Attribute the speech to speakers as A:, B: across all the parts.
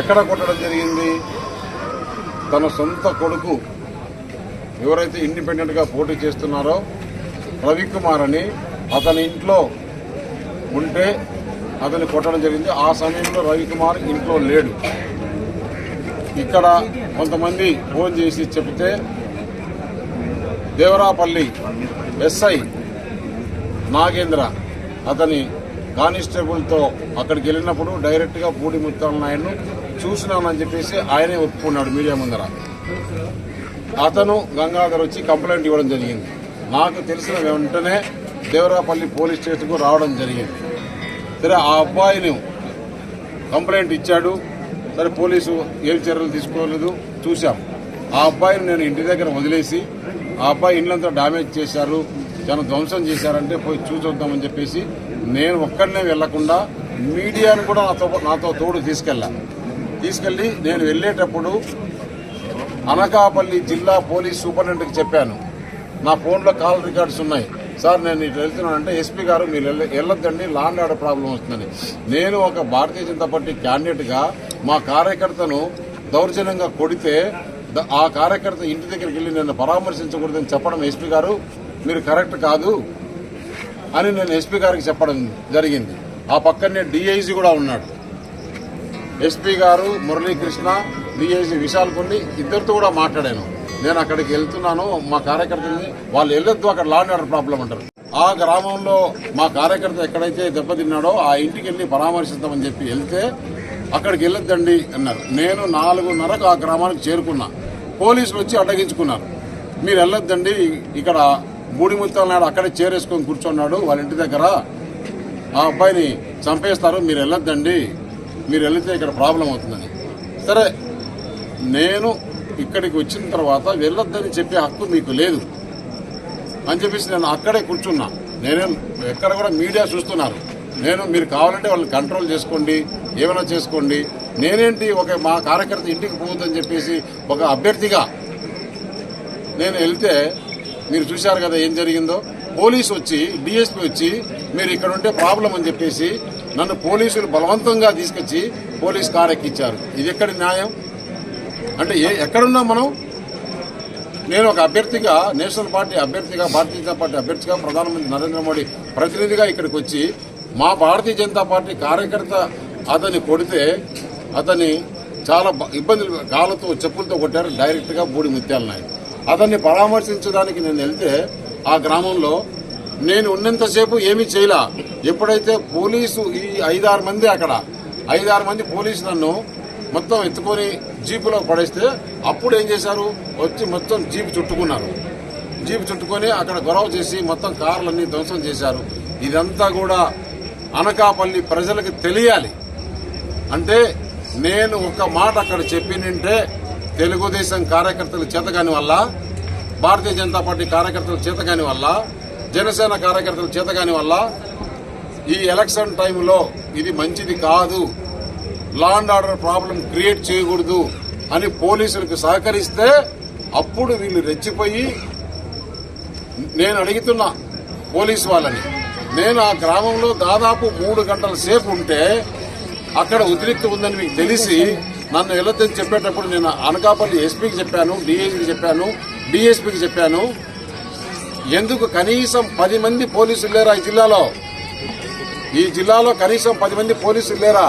A: ఎక్కడ కొట్టడం జరిగింది? తన సొంత కొడుకు ఎవరైతే ఇండిపెండెంట్గా పోటీ చేస్తున్నారో రవికుమార్ అని అతని ఇంట్లో ఉంటే అతన్ని కొట్టడం జరిగింది. ఆ సమయంలో రవికుమార్ ఇంట్లో లేడు. ఇక్కడ కొంతమంది ఫోన్ చేసి చెబితే దేవరాపల్లి ఎస్ఐ నాగేంద్ర అతని కానిస్టేబుల్తో అక్కడికి వెళ్ళినప్పుడు డైరెక్ట్గా పూడి ముత్తాల నాయుడును చూసినానని చెప్పేసి ఆయనే ఒప్పుకున్నాడు మీడియా ముందర. అతను గంగాధర్ వచ్చి కంప్లైంట్ ఇవ్వడం జరిగింది. నాకు తెలిసిన వెంటనే దేవరాపల్లి పోలీస్ స్టేషన్కు రావడం జరిగింది. సరే ఆ అబ్బాయిని కంప్లైంట్ ఇచ్చాడు. సరే పోలీసు ఏం చర్యలు తీసుకోలేదు చూశాం. ఆ అబ్బాయిని నేను ఇంటి దగ్గర వదిలేసి ఆ అబ్బాయి ఇండ్లంతా డ్యామేజ్ చేశారు. చాలా ధ్వంసం చేశారంటే పోయి చూసొద్దామని చెప్పేసి నేను ఒక్కడనే వెళ్ళకుండా మీడియాను కూడా నాతో నాతో తోడు తీసుకెళ్ళా. తీసుకెళ్ళి నేను వెళ్ళేటప్పుడు అనకాపల్లి జిల్లా పోలీస్ సూపరింటెండెంట్కి చెప్పాను. నా ఫోన్లో కాల్ రికార్డ్స్ ఉన్నాయి. సార్ నేను ఇటు వెళ్తున్నానంటే ఎస్పీ గారు మీరు వెళ్ళ- వెళ్ళొద్దండి లాండ్ ఆర్డర్ ప్రాబ్లం వస్తుందని. నేను ఒక భారతీయ జనతా పార్టీ క్యాండిడేట్గా మా కార్యకర్తను దౌర్జన్యంగా కొడితే ఆ కార్యకర్త ఇంటి దగ్గరికి వెళ్ళి నన్ను పరామర్శించకూడదని చెప్పడం ఎస్పీ గారు మీరు కరెక్ట్ కాదు అని నేను ఎస్పీ గారికి చెప్పడం జరిగింది. ఆ పక్కనే డిఐజీ కూడా ఉన్నాడు. ఎస్పీ గారు మురళీకృష్ణ డిఐజీ విశాల్ కొన్ని ఇద్దరితో కూడా మాట్లాడాను. నేను అక్కడికి వెళ్తున్నాను మా కార్యకర్తని వాళ్ళు వెళ్ళొద్దు అక్కడ లాండ్ ఆర్డర్ ప్రాబ్లం అంటారు. ఆ గ్రామంలో మా కార్యకర్త ఎక్కడైతే దెబ్బతిన్నాడో ఆ ఇంటికి వెళ్ళి పరామర్శిద్దామని చెప్పి వెళ్తే అక్కడికి వెళ్ళొద్దండి అన్నారు. నేను నాలుగున్నరకు ఆ గ్రామానికి చేరుకున్నా. పోలీసులు వచ్చి అడ్డగించుకున్నారు. మీరు వెళ్ళొద్దండి ఇక్కడ బూడిముత్తాల నాడు అక్కడే చేరేసుకొని కూర్చున్నాడు. వాళ్ళ ఇంటి దగ్గర ఆ అబ్బాయిని చంపేస్తారు. మీరు వెళ్ళొద్దండి. మీరు వెళితే ఇక్కడ ప్రాబ్లం అవుతుందని. సరే నేను ఇక్కడికి వచ్చిన తర్వాత వెళ్ళొద్దని చెప్పే హక్కు మీకు లేదు అని చెప్పేసి నేను అక్కడే కూర్చున్నా. నేనే ఎక్కడ కూడా మీడియా చూస్తున్నారు. నేను మీరు కావాలంటే వాళ్ళని కంట్రోల్ చేసుకోండి. ఏమైనా చేసుకోండి. నేనేంటి ఒక మా కార్యకర్త ఇంటికి పోవద్దని చెప్పేసి ఒక అభ్యర్థిగా నేను వెళ్తే మీరు చూశారు కదా ఏం జరిగిందో? పోలీసు వచ్చి డిఎస్పీ వచ్చి మీరు ఇక్కడ ఉంటే ప్రాబ్లం అని చెప్పేసి నన్ను పోలీసులు బలవంతంగా తీసుకొచ్చి పోలీస్ కార్ ఎక్కించారు. ఇది ఎక్కడి న్యాయం? అంటే ఏ ఎక్కడున్నాం మనం నేను ఒక అభ్యర్థిగా నేషనల్ పార్టీ అభ్యర్థిగా భారతీయ జనతా పార్టీ అభ్యర్థిగా ప్రధానమంత్రి నరేంద్ర మోడీ ప్రతినిధిగా ఇక్కడికి వచ్చి మా భారతీయ జనతా పార్టీ కార్యకర్త అతన్ని కొడితే అతన్ని చాలా ఇబ్బందులు గాలతో చెప్పులతో కొట్టారు. డైరెక్ట్గా బూడి ముత్యాల నాయుడు అతన్ని పరామర్శించడానికి నేను వెళ్తే ఆ గ్రామంలో నేను ఉన్నంతసేపు ఏమీ చేయలా. ఎప్పుడైతే పోలీసు ఈ ఐదారు మంది అక్కడ ఐదారు మంది పోలీసు నన్ను మొత్తం ఎత్తుకొని జీపులో పడేస్తే అప్పుడు ఏం చేశారు? వచ్చి మొత్తం జీపు చుట్టుకున్నారు. జీపు చుట్టుకొని అక్కడ గొడవ చేసి మొత్తం కార్లన్నీ ధ్వంసం చేశారు. ఇదంతా కూడా అనకాపల్లి ప్రజలకు తెలియాలి. అంటే నేను ఒక మాట అక్కడ చెప్పినంటే తెలుగుదేశం కార్యకర్తల చేతగాని వల్ల భారతీయ జనతా పార్టీ కార్యకర్తల చేతగాని వల్ల జనసేన కార్యకర్తల చేతగాని వల్ల ఈ ఎలక్షన్ టైంలో ఇది మంచిది కాదు. Law and order problem create చేయకూడదు అని పోలీసులకు సహకరిస్తే అప్పుడు వీళ్ళు రెచ్చిపోయి నేను అడుగుతున్నా పోలీసు వాళ్ళని. నేను ఆ గ్రామంలో దాదాపు మూడు గంటల సేపు ఉంటే అక్కడ ఉద్రిక్త ఉందని మీకు తెలిసి నన్ను వెళ్ళొద్దని చెప్పేటప్పుడు నేను అనకాపల్లి ఎస్పీకి చెప్పాను డిఐజీకి చెప్పాను డిఎస్పీకి చెప్పాను. ఎందుకు కనీసం పది మంది పోలీసులు లేరా ఈ జిల్లాలో? ఈ జిల్లాలో కనీసం పది మంది పోలీసులు లేరా?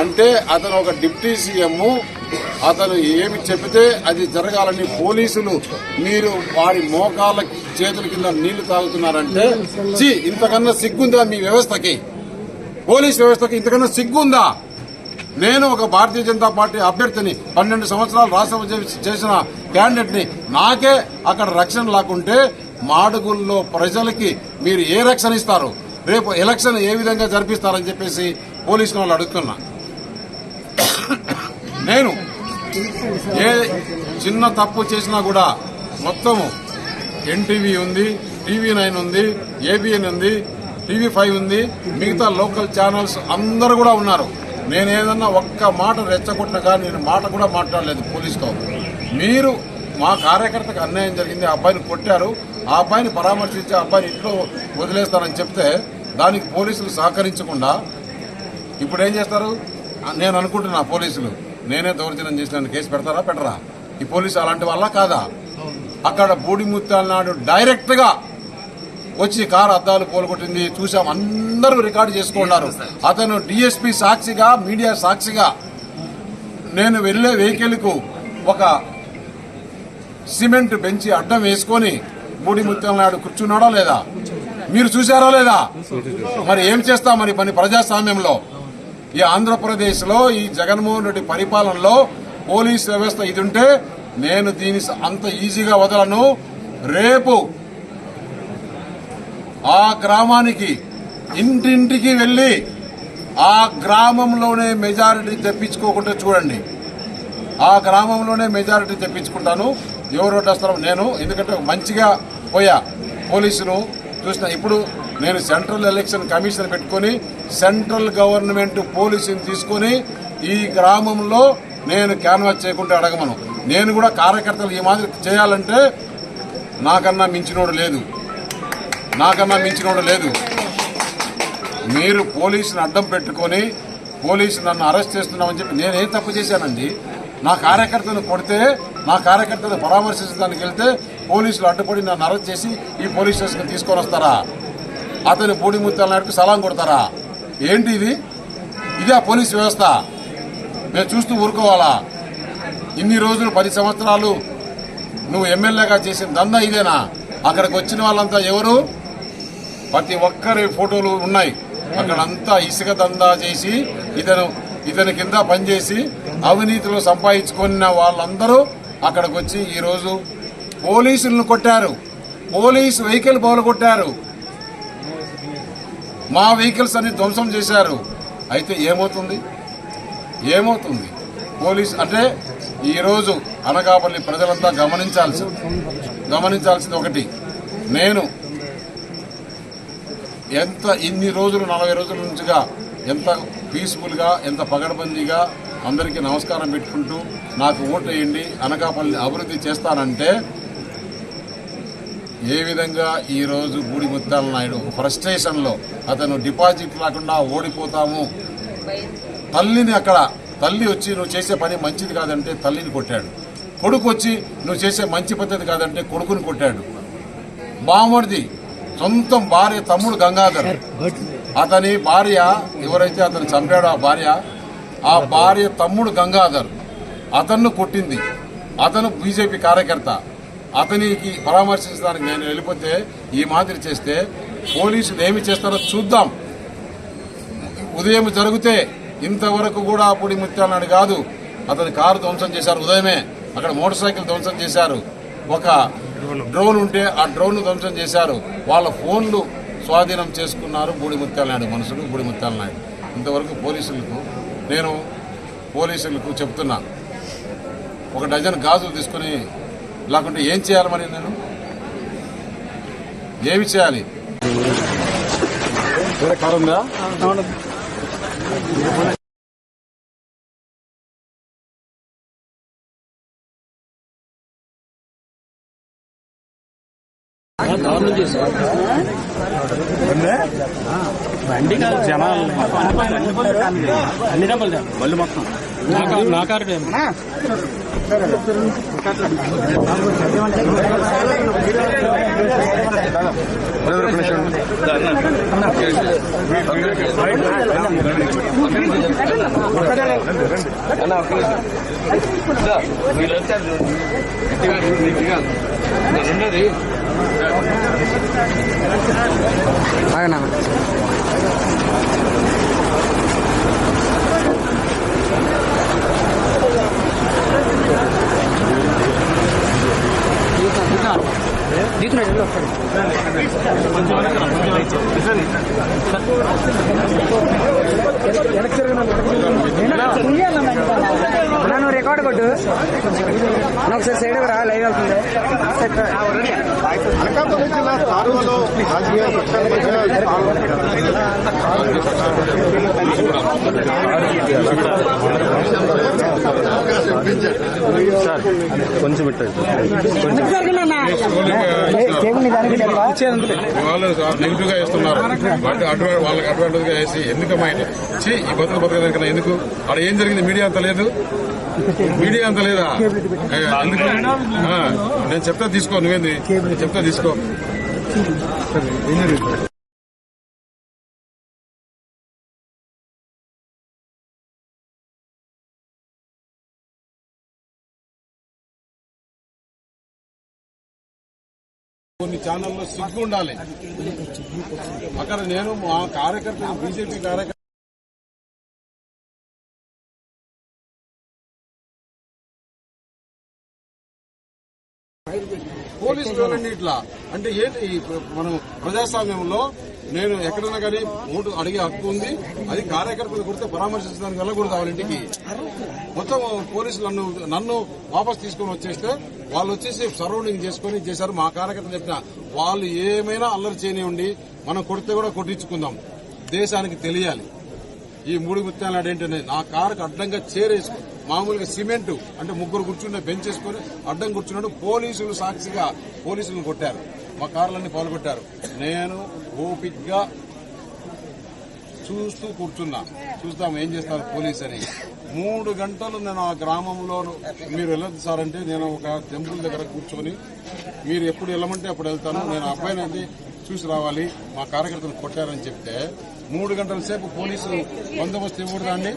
A: అంటే అతను ఒక డిప్యూటీ సీఎం అతను ఏమి చెబితే అది జరగాలని పోలీసులు మీరు వారి మోకాళ్ళ చేతుల కింద నీళ్ళు తాగుతున్నారంటే చి ఇంతకన్నా సిగ్గుందా మీ వ్యవస్థకి? పోలీస్ వ్యవస్థకి ఇంతకన్నా సిగ్గుందా? నేను ఒక భారతీయ జనతా పార్టీ అభ్యర్థిని పన్నెండు సంవత్సరాలు రాష్ట్రసభ చేసిన క్యాండిడేట్ని నాకే అక్కడ రక్షణ లేకుంటే మాడుగుల్లో ప్రజలకి మీరు ఏ రక్షణ ఇస్తారు? రేపు ఎలక్షన్ ఏ విధంగా జరిపిస్తారని చెప్పేసి పోలీసులు వాళ్ళు అడుగుతున్నా. నేను ఏ చిన్న తప్పు చేసినా కూడా మొత్తము ఎన్టీవీ ఉంది టీవీ నైన్ ఉంది ఏబిఎన్ ఉంది టీవీ ఫైవ్ ఉంది మిగతా లోకల్ ఛానల్స్ అందరూ కూడా ఉన్నారు. నేను ఏదన్నా ఒక్క మాట రెచ్చగొట్టినా కానీ నేను మాట కూడా మాట్లాడలేదు పోలీసుతో మీరు మా కార్యకర్తకు అన్యాయం జరిగింది ఆ అబ్బాయిని కొట్టారు ఆ అబ్బాయిని పరామర్శించి ఆ అబ్బాయిని ఇంట్లో వదిలేస్తారని చెప్తే దానికి పోలీసులు సహకరించకుండా ఇప్పుడు ఏం చేస్తారు? నేను అనుకుంటున్నా పోలీసులు నేనే దౌర్జన్యం చేసిన కేసు పెడతారా పెట్టరా? ఈ పోలీసు అలాంటి వల్ల కాదా? అక్కడ బూడిముత్యాల నాడు డైరెక్ట్గా వచ్చి కారు అద్దాలు పోలగొట్టింది చూసాం అందరూ రికార్డు చేసుకున్నారు. అతను డిఎస్పీ సాక్షిగా మీడియా సాక్షిగా నేను వెళ్ళే వెహికల్కు ఒక సిమెంట్ బెంచి అడ్డం వేసుకొని మూడి ముత్యం నాయుడు కూర్చున్నాడా లేదా? మీరు చూసారా లేదా? మరి ఏం చేస్తా మరి పని ప్రజాస్వామ్యంలో? ఈ ఆంధ్రప్రదేశ్లో ఈ జగన్మోహన్ రెడ్డి పరిపాలనలో పోలీస్ వ్యవస్థ ఇది ఉంటే నేను దీని అంత ఈజీగా వదలను. రేపు ఆ గ్రామానికి ఇంటింటికి వెళ్ళి ఆ గ్రామంలోనే మెజారిటీ తెప్పించుకోకుండా చూడండి. ఆ గ్రామంలోనే మెజారిటీ తెప్పించుకుంటాను. ఎవరు వస్తారో నేను ఎందుకంటే మంచిగా పోయా. పోలీసును చూసిన ఇప్పుడు నేను సెంట్రల్ ఎలక్షన్ కమిషన్ పెట్టుకొని సెంట్రల్ గవర్నమెంట్ పోలీసుని తీసుకొని ఈ గ్రామంలో నేను క్యాన్వాస్ చేయకుండా అడగమను. నేను కూడా కార్యకర్తలు ఈ మాదిరి చేయాలంటే నాకన్నా మించినోడు లేదు. నాకన్నా మించినోడు లేదు. మీరు పోలీసుని అడ్డం పెట్టుకొని పోలీసు నన్ను అరెస్ట్ చేస్తున్నామని చెప్పి నేనేం తప్పు చేశానండి. నా కార్యకర్తను కొడితే నా కార్యకర్తను పరామర్శించడానికి వెళ్తే పోలీసులు అడ్డుపడి నన్ను అరెస్ట్ చేసి ఈ పోలీస్ స్టేషన్కి తీసుకొని వస్తారా? అతని పూడిముత్యాల నాయుడుకు సలాం కొడతారా? ఏంటి ఇది? ఇదే ఆ పోలీస్ వ్యవస్థ. మేము చూస్తూ ఊరుకోవాలా? ఇన్ని రోజులు పది సంవత్సరాలు నువ్వు ఎమ్మెల్యేగా చేసిన దందా ఇదేనా? అక్కడికి వచ్చిన వాళ్ళంతా ఎవరు? ప్రతి ఒక్కరి ఫోటోలు ఉన్నాయి. అక్కడంతా ఇసుక దందా చేసి ఇతను ఇతని కింద పనిచేసి అవినీతిలో సంపాదించుకున్న వాళ్ళందరూ అక్కడికి వచ్చి ఈరోజు పోలీసులను కొట్టారు. పోలీసు వెహికల్ కొట్టారు. మా వెహికల్స్ అన్ని ధ్వంసం చేశారు. అయితే ఏమవుతుంది? ఏమవుతుంది? పోలీస్ అంటే ఈరోజు అనకాపల్లి ప్రజలంతా గమనించాల్సి గమనించాల్సింది ఒకటి. నేను ఎంత ఇన్ని రోజులు నలభై రోజుల నుంచిగా ఎంత పీస్ఫుల్గా ఎంత పగడబందీగా అందరికీ నమస్కారం పెట్టుకుంటూ నాకు ఓటు వేయండి అనకాపల్లిని అభివృద్ధి చేస్తానంటే ఏ విధంగా ఈరోజు గూడి ముత్తాల నాయుడు ఫ్రస్ట్రేషన్లో అతను డిపాజిట్ లేకుండా ఓడిపోతాము? తల్లిని అక్కడ తల్లి వచ్చి నువ్వు చేసే పని మంచిది కాదంటే తల్లిని కొట్టాడు. కొడుకు వచ్చి నువ్వు చేసే మంచి పద్ధతి కాదంటే కొడుకుని కొట్టాడు. బామడిది సొంతం భార్య తమ్ముడు గంగాధర్. అతని భార్య ఎవరైతే అతను చంపాడో ఆ భార్య ఆ భార్య తమ్ముడు గంగాధర్. అతన్ను కొట్టింది. అతను బీజేపీ కార్యకర్త. అతనికి పరామర్శించడానికి నేను వెళ్ళిపోతే ఈ మాదిరి చేస్తే పోలీసులు ఏమి చేస్తారో చూద్దాం. ఉదయం జరిగితే ఇంతవరకు కూడా అప్పుడు ముత్యాలని కాదు. అతని కారు ధ్వంసం చేశారు ఉదయమే. అక్కడ మోటార్ సైకిల్ ధ్వంసం చేశారు. ఒక డ్రోన్. ఉంటే ఆ డ్రోన్ ధ్వంసం చేశారు. వాళ్ళ ఫోన్లు స్వాధీనం చేసుకున్నారు బూడి ముత్యాల నాయుడు మనుషులు బూడి ముత్యాల నాయుడు. ఇంతవరకు పోలీసులకు నేను పోలీసులకు చెప్తున్నా. ఒక డజన్ గాజులు తీసుకొని లేకుంటే ఏం చేయాలి మరి నేను? ఏమి చేయాలి? కారు ఉందా
B: బండి కాదు జనాలు అన్ని డబ్బులు మళ్ళీ మొత్తం నా కారు
C: నువ్వు రికార్డ్ కొట్టు ఒకసారి సైడ్ రా లైవ్ వెళ్తుంది
D: మధ్య
B: కొంచెం పెట్టండి
C: చెప్పా
A: వాళ్ళు నెగిటివ్గా అడ్వా- వాళ్ళకి అడ్వాంటేజ్గా వేసి ఎందుకు మైండ్ ఛీ ఈ బతుకు బతకదానికన్నా ఎందుకు? అక్కడ ఏం జరిగింది? మీడియా అంత లేదు? మీడియా అంత లేదా? ఎందుకు? నేను చెప్తా తీసుకో నువ్వేంది? చెప్తా తీసుకో. కొన్ని ఛానల్లో సిగ్గు ఉండాలి. అక్కడ నేను మా కార్యకర్త బీజేపీ కార్యకర్త పోలీసులు ఎవరండి ఇట్లా. అంటే ఏంటి మనం ప్రజాస్వామ్యంలో నేను ఎక్కడైనా కానీ ఓటు అడిగే హక్కు ఉంది. అది కార్యకర్తలు కొడితే పరామర్శించడానికి వెళ్ళకూడదు వాళ్ళ ఇంటికి. మొత్తం పోలీసులు నన్ను నన్ను వాపస్ తీసుకొని వచ్చేస్తే వాళ్ళు వచ్చేసి సరౌండింగ్ చేసుకొని చేశారు. మా కార్యకర్తలు చెప్పిన వాళ్ళు ఏమైనా అల్లరి చేయనివ్వండి మనం కొడితే కూడా కొట్టించుకుందాం. దేశానికి తెలియాలి. ఈ మూడు గుర్తాలు ఏంటంటే నా కారుకు అడ్డంగా చేరేసుకు మామూలుగా సిమెంట్ అంటే ముగ్గురు కూర్చుంటే బెంచ్ వేసుకుని అడ్డం కూర్చున్నాడు. పోలీసులు సాక్షిగా పోలీసులను కొట్టారు. మా కార్లన్నీ పాల్గొట్టారు. నేను ఓపిక్గా చూస్తూ కూర్చున్నా. చూస్తాం ఏం చేస్తారు పోలీస్ అని. మూడు గంటలు నేను ఆ గ్రామంలో మీరు వెళ్ళొద్దు సార్ అంటే నేను ఒక టెంపుల్ దగ్గర కూర్చొని మీరు ఎప్పుడు వెళ్ళమంటే అప్పుడు వెళ్తాను. నేను అబ్బాయిని అది చూసి రావాలి. మా కార్యకర్తలు కొట్టారని చెప్తే మూడు గంటల సేపు పోలీసులు బందోబస్తు ఇవ్వకూడదా అండి?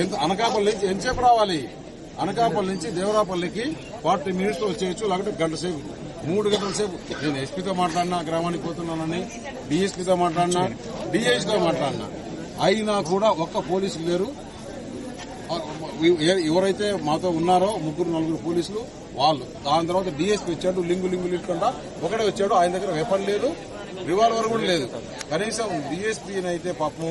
A: ఎంత- అనకాపల్లి నుంచి ఎంతసేపు రావాలి? అనకాపల్లి నుంచి దేవరాపల్లికి ఫార్టీ మినిట్స్ వచ్చేయచ్చు లేకపోతే గంట సేపు. మూడు గంటల సేపు. నేను ఎస్పీతో మాట్లాడినా గ్రామానికి పోతున్నానని డిఎస్పీతో మాట్లాడినా డిఐజీతో మాట్లాడినా. అయినా కూడా ఒక్క పోలీసులు లేరు. ఎవరైతే మాతో ఉన్నారో ముగ్గురు నలుగురు పోలీసులు వాళ్ళు. దాని తర్వాత డిఎస్పీ వచ్చాడు లింగు లింగు లేకుండా ఒకడే వచ్చాడు ఆయన దగ్గర వెపన్ లేదు రివాల్వర్ కూడా లేదు. కనీసం డిఎస్పీని అయితే పాపం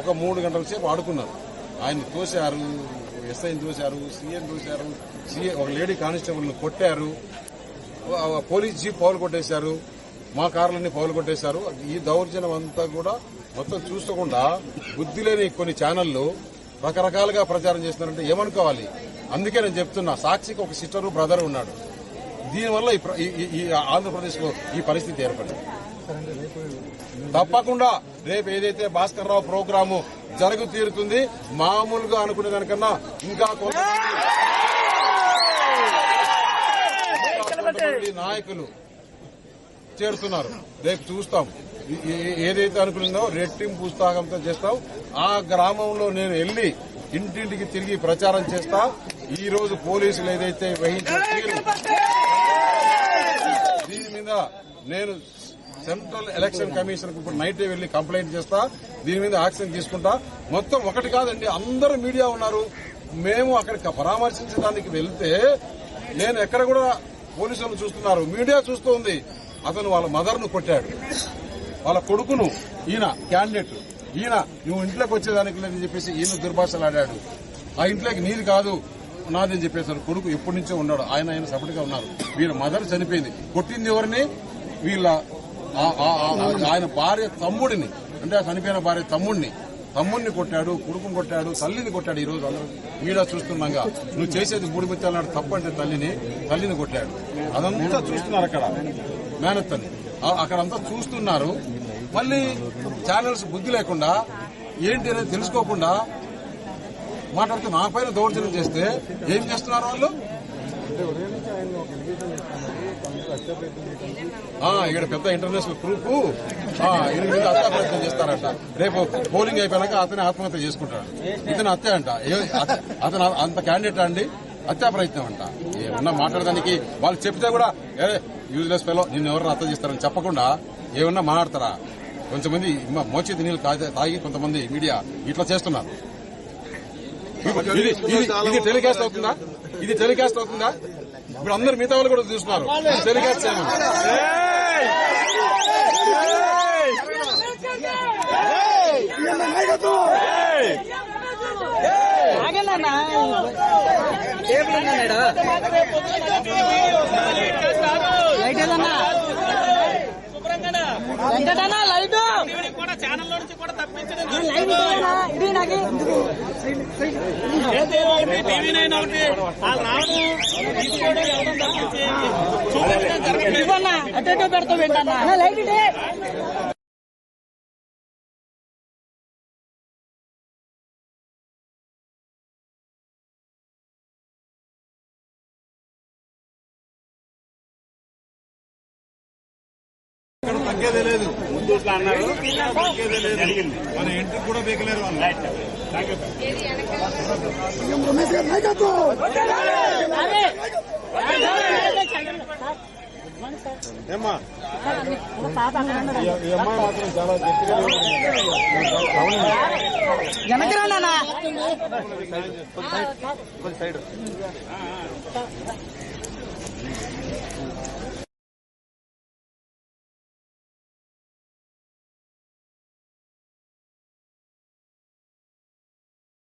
A: ఒక మూడు గంటల సేపు ఆడుకున్నారు. ఆయన తోశారు ఎస్ఐని తోశారు సీఎం తోశారు సీఏ ఒక లేడీ కానిస్టేబుల్ని కొట్టారు. పోలీస్ జీప్ పౌలు కొట్టేశారు. మా కార్లన్నీ పౌలు కొట్టేశారు. ఈ దౌర్జన్యం అంతా కూడా మొత్తం చూస్తకుండా బుద్ధి లేని కొన్ని ఛానళ్ళు రకరకాలుగా ప్రచారం చేస్తున్నారంటే ఏమనుకోవాలి? అందుకే నేను చెప్తున్నా సాక్షికి ఒక సిస్టరు బ్రదర్ ఉన్నాడు. దీనివల్ల ఈ ఈ- ఈ పరిస్థితి ఏర్పడింది. తప్పకుండా రేపు ఏదైతే భాస్కర్ రావు ప్రోగ్రాము జరుగు తీరుతుంది మామూలుగా అనుకునే దానికన్నా ఇంకా కొంత కొంతమంది నాయకులు చేరుతున్నారు. రేపు చూస్తాం. ఏదైతే అనుకున్నారో రెట్టింపు ఉత్సాహంతో చేస్తాం. ఆ గ్రామంలో నేను వెళ్ళి ఇంటింటికి తిరిగి ప్రచారం చేస్తా. ఈ రోజు పోలీసులు ఏదైతే వహించిన తీరు దీని మీద నేను సెంట్రల్ ఎలక్షన్ కమిషన్ ఇప్పుడు నైట్ వెళ్ళి కంప్లైంట్ చేస్తా. దీని మీద యాక్షన్ తీసుకుంటా. మొత్తం ఒకటి కాదండి అందరూ మీడియా ఉన్నారు. మేము అక్కడికి పరామర్శించడానికి వెళ్తే నేను ఎక్కడ కూడా పోలీసులు చూస్తున్నారు. మీడియా చూస్తూ ఉంది అతను వాళ్ళ మదర్ను కొట్టాడు. వాళ్ళ కొడుకును ఈయన క్యాండిడేట్. ఈయన నువ్వు ఇంట్లోకి వచ్చేదానికి లేదని చెప్పేసి ఈయన దుర్భాషలాడాడు. ఆ ఇంట్లోకి నీది కాదు నాదని చెప్పేసారు కొడుకు ఎప్పటి నుంచో ఉన్నాడు. ఆయన ఆయన సపరేట్గా ఉన్నారు. వీళ్ళ మదర్ చనిపోయింది. కొట్టింది ఎవరిని? వీళ్ళ ఆ- ఆయన భార్య తమ్ముడిని. అంటే ఆ చనిపోయిన భార్య తమ్ముడిని. తమ్ముడిని కొట్టాడు కొడుకుని కొట్టాడు తల్లిని కొట్టాడు ఈ రోజు అందరూ. మీడియా చూస్తున్నాగా. నువ్వు చేసేది మూడు ముత్యాలు నాడు తప్పంటే తల్లిని తల్లిని కొట్టాడు. అదంతా చూస్తున్నారు అక్కడ. మేనత్తని. అక్కడంతా చూస్తున్నారు. మళ్ళీ ఛానల్స్ బుద్ధి లేకుండా ఏంటి అనేది తెలుసుకోకుండా మాట్లాడుతూ నా పైన దౌర్జన్యం చేస్తే ఏం చేస్తున్నారు వాళ్ళు? ఇక్కడ పెద్ద ఇంటర్నేషనల్ ప్రూఫ్ ఈయన హత్యా ప్రయత్నం చేస్తారంట. రేపు పోలింగ్ అయిపోయాక అతనే ఆత్మహత్య చేసుకుంటాడు. ఇతను హత్య అంట. ఏ- అత- అతను అంత క్యాండిడేట్ అండి? హత్యా ప్రయత్నం అంట. ఏమన్నా మాట్లాడడానికి వాళ్ళు చెప్తే కూడా ఏ యూజ్లెస్ ఫెలో నిన్ను ఎవరు హత్య చేస్తారని చెప్పకుండా ఏమన్నా మాట్లాడతారా? కొంతమంది మోచేతి నీళ్ళు తాగి కొంతమంది మీడియా ఇట్లా చేస్తున్నారు. ఇది ఇది- ఇది టెలికాస్ట్ అవుతుందా ఇది టెలికాస్ట్ అవుతుందా ఇప్పుడు అందరు మిగతా వాళ్ళు కూడా చూస్తున్నారు టెలికాస్ట్ చేయమని
C: లైట్ ఏదన్నా వెంకటన్నా లైట్
E: కూడా ఛానల్లో నుంచి కూడా తప్పించడం టీవీ నైన్ ఒకటి వాళ్ళు రావడం తీసుకోవడం వెళ్ళడం తప్పించి చూపించడం జరగట్లేదు.
C: ఇవ్వన్నా
A: ముందు అన్నారు. మన ఇంటికి కూడా బీకలేరు వాళ్ళు. ఏమ్మా? ఈ అమ్మాయి మాత్రం చాలా గట్టిగా
C: వెనకరా నాన్న